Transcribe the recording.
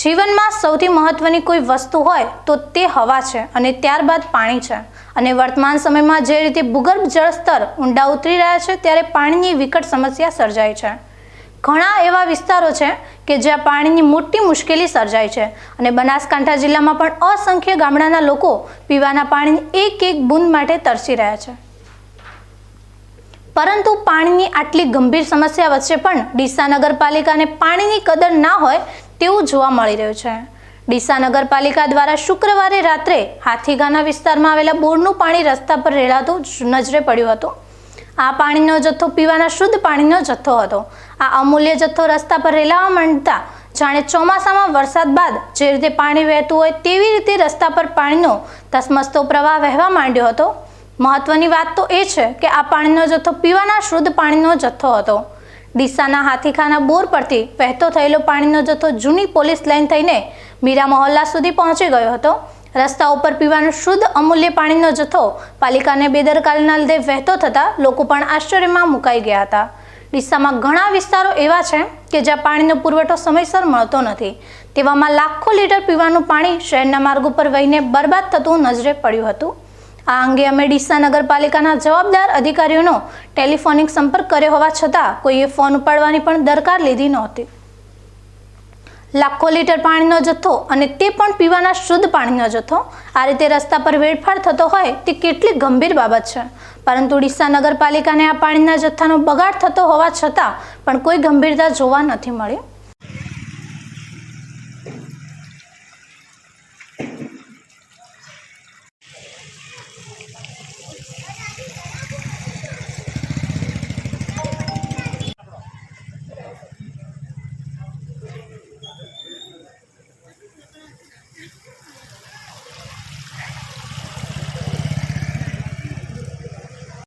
જીવનમાં સૌથી મહત્વની કોઈ વસ્તુ હોય તો તે હવા છે અને ત્યારબાદ પાણી છે. અને વર્તમાન સમયમાં જે રીતે ભૂગર્ભ જળસ્તર ઊંડા ઉતરી રહ્યા છે, ત્યારે પાણીની વિકટ સમસ્યા સર્જાય છે. ઘણા એવા વિસ્તારો છે કે જ્યાં પાણીની મોટી મુશ્કેલી સર્જાય છે અને બનાસકાંઠા જિલ્લામાં પણ અસંખ્ય ગામડાના લોકો પીવાના પાણીની એક એક બૂંદ માટે તરસી રહ્યા છે. પરંતુ પાણીની આટલી ગંભીર સમસ્યા વચ્ચે પણ ડીસા નગરપાલિકાને પાણીની કદર ના હોય તેવું જોવા મળી રહ્યું છે. ડીસા નગરપાલિકા દ્વારા શુક્રવારે રાત્રે હાથીગાના વિસ્તારમાં આવેલા બોરનું પાણી રસ્તા પર રેડાતું નજરે પડ્યું હતું. આ પાણીનો જથ્થો પીવાના શુદ્ધ પાણીનો જથ્થો હતો. આ અમૂલ્ય જથ્થો રસ્તા પર રેલાવા માંડતા જાણે ચોમાસામાં વરસાદ બાદ જે રીતે પાણી વહેતું હોય તેવી રીતે રસ્તા પર પાણીનો ધસમસતો પ્રવાહ વહેવા માંડ્યો હતો. મહત્વની વાત તો એ છે કે આ પાણીનો જથ્થો પીવાના શુદ્ધ પાણીનો જથ્થો હતો. ડીસાના હાથીખાના બોર પરથી વહેતો થયેલો પાણીનો જથ્થો જૂની પોલીસ લાઈન થઈને મીરા મહોલ્લા સુધી પહોંચી ગયો હતો. રસ્તા ઉપર પીવાનું શુદ્ધ અમૂલ્ય પાણીનો જથ્થો પાલિકાને બેદરકારીના લીધે વહેતો થતાં લોકો પણ આશ્ચર્યમાં મુકાઈ ગયા હતા. ડીસામાં ઘણા વિસ્તારો એવા છે કે જ્યાં પાણીનો પુરવઠો સમયસર મળતો નથી. તેવામાં લાખો લીટર પીવાનું પાણી શહેરના માર્ગ ઉપર વહીને બરબાદ થતું નજરે પડ્યું હતું. આ અંગે અમે ડીસા નગરપાલિકાના જવાબદાર અધિકારીઓનો ટેલિફોનિક સંપર્ક કર્યો હોવા છતાં કોઈએ ફોન ઉપાડવાની પણ દરકાર લીધી નહોતી. લાખો લીટર પાણીનો જથ્થો અને તે પણ પીવાના શુદ્ધ પાણીનો જથ્થો. આ રીતે રસ્તા પર વેડફાડ થતો હોય તે કેટલી ગંભીર બાબત છે. પરંતુ ડીસા નગરપાલિકાને આ પાણીના જથ્થાનો બગાડ થતો હોવા છતાં પણ કોઈ ગંભીરતા જોવા નથી મળી.